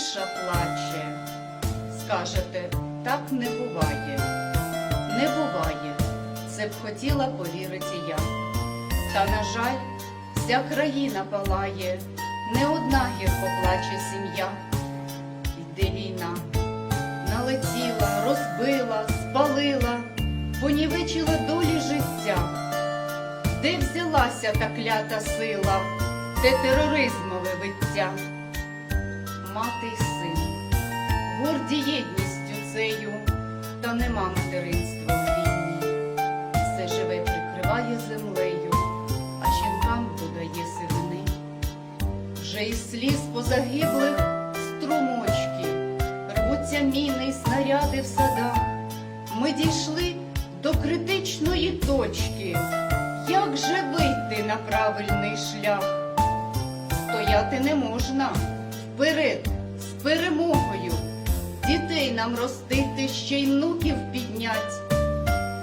тиша плаче. Скажете, так не буває. Не буває, це б хотіла повірити я. Та, на жаль, вся країна палає, не одна гірко плаче сім'я. Йде війна, налетіла, розбила, спалила, понівечила долі життя. Де взялася та клята сила, те тероризмове виття? Мати й син, горді єдністю цею, та нема материнства в війні. Все живе прикриває землею, а жінкам додає сивини. Вже із сліз позагиблих струмочки, рвуться міни й снаряди в садах. Ми дійшли до критичної точки. Як же вийти на правильний шлях? Стояти не можна вперед з перемогою. Дітей нам ростити, ще й внуків піднять.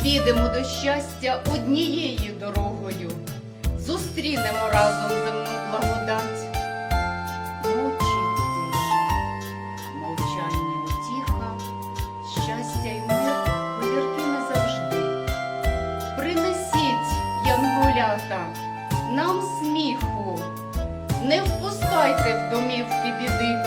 Підемо до щастя однією дорогою. Зустрінемо разом земну благодать. Мовчить тиша, мовчання утіха, щастя й мир повірки назавжди. Принесіть, янголята, нам сміху, не впускайте в домівки біди.